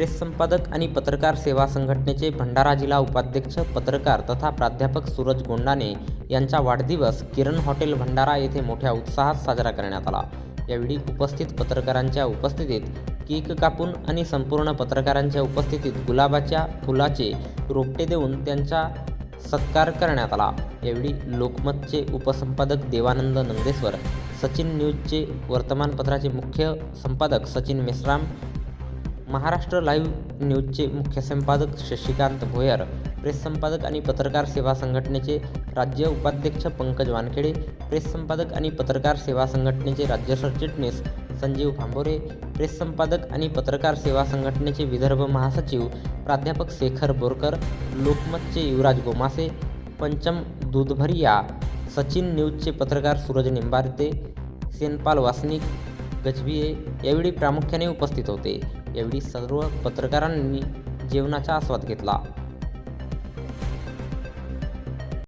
Press संपादक आणि पत्रकार सेवा संघटनेचे भंडारा जिल्हा उपाध्यक्ष पत्रकार तथा प्राध्यापक सूरज गोंडाने यांचा वाढदिवस किरण हॉटेल भंडारा येथे मोठ्या उत्साहात साजरा करण्यात आला. यावेळी उपस्थित पत्रकारांच्या उपस्थितीत केक कापून आणि संपूर्ण पत्रकारांच्या उपस्थितीत गुलाबाच्या फुलाचे रोपटे देऊन त्यांचा सत्कार करण्यात आला. यावेळी लोकमतचे उपसंपादक देवानंद नंदेश्वर सचिन न्यूजचे वर्तमानपत्राचे मुख्य संपादक सचिन मेश्राम महाराष्ट्र लाईव्ह न्यूजचे मुख्य संपादक शशिकांत भोयर प्रेस संपादक आणि पत्रकार सेवा संघटनेचे राज्य उपाध्यक्ष पंकज वानखेडे प्रेस संपादक आणि पत्रकार सेवा संघटनेचे राज्य सरचिटणीस संजीव भांबोरे प्रेस संपादक आणि पत्रकार सेवा संघटनेचे विदर्भ महासचिव प्राध्यापक शेखर बोरकर लोकमतचे युवराज गोमासे पंचम दूधभरिया सचिन न्यूजचे पत्रकार सूरज निंबारते सेनपाल वासनिक गजबिये यावेळी प्रामुख्याने उपस्थित होते. यावेळी सर्व पत्रकारांनी जेवणाचा आस्वाद घेतला.